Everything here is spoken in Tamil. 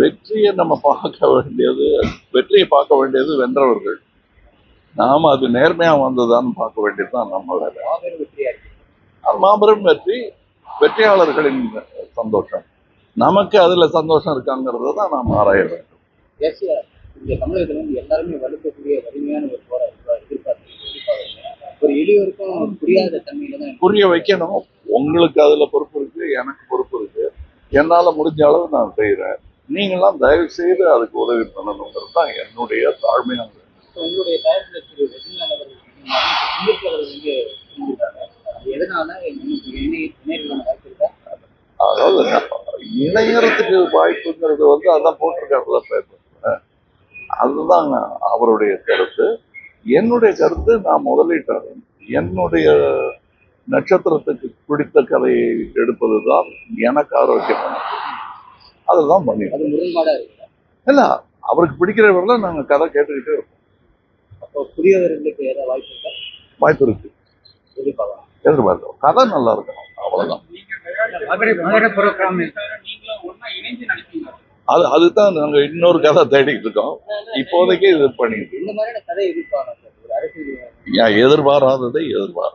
வெற்றியை நம்ம பார்க்க வேண்டியது வெற்றியை பார்க்க வேண்டியது வென்றவர்கள். நாம அது நேர்மையா வந்ததான்னு பார்க்க வேண்டியது தான் நம்ம வேலை. மாபெரும் வெற்றி வெற்றியாளர்களின் சந்தோஷம். நமக்கு அதுல சந்தோஷம் இருக்காங்கிறத தான் நாம் ஆராய வேண்டும். இங்க தமிழகத்துல வந்து எல்லாருமே வலுக்கக்கூடிய வலிமையான ஒரு போரா எதிர்பார்த்து எதிர்பார்க்கறீங்க. ஒரு எளியோருக்கும் புரியாத தன்மையில தான் புரிய வைக்கணும். உங்களுக்கு அதுல பொறுப்பு இருக்கு எனக்கு பொறுப்பு இருக்கு. என்னால முடிஞ்ச அளவு நான் செய்யறேன் நீங்களாம் தயவு செய்து அதுக்கு உதவி பண்ணணுங்கிறது தான் என்னுடைய தாழ்மையான உங்களுடைய அதாவது இணையறதுக்கு வாய்ப்புங்கிறது வந்து அதான் போட்டிருக்காருல பேப்பர். அதுதான் அவருடைய கருத்து. என்னுடைய கருத்து நான் முதலீட்டாளர். என்னுடைய நட்சத்திரத்துக்கு பிடித்த கதையை எடுப்பது தான் எனக்கு ஆரோக்கியமானது. அதுதான் பண்ணிடுறோம் அது இருக்கு? இல்ல அவருக்கு பிடிக்கிறவர்கள நாங்க கதை கேட்டுக்கிட்டே இருப்போம். அப்போ புதியவர்களுக்கு ஏதாவது வாய்ப்பு இருக்கா? வாய்ப்பு இருக்கு. எதிர்பார்க்கலாம் கதை நல்லா இருக்கணும். அவ்வளவுதான். அது அதுதான் நாங்க இன்னொரு கதை தேடிட்டு இருக்கோம். இப்போதைக்கு இது பண்ணிட்டு இருக்கோம். எதிர்பாராததை எதிர்பார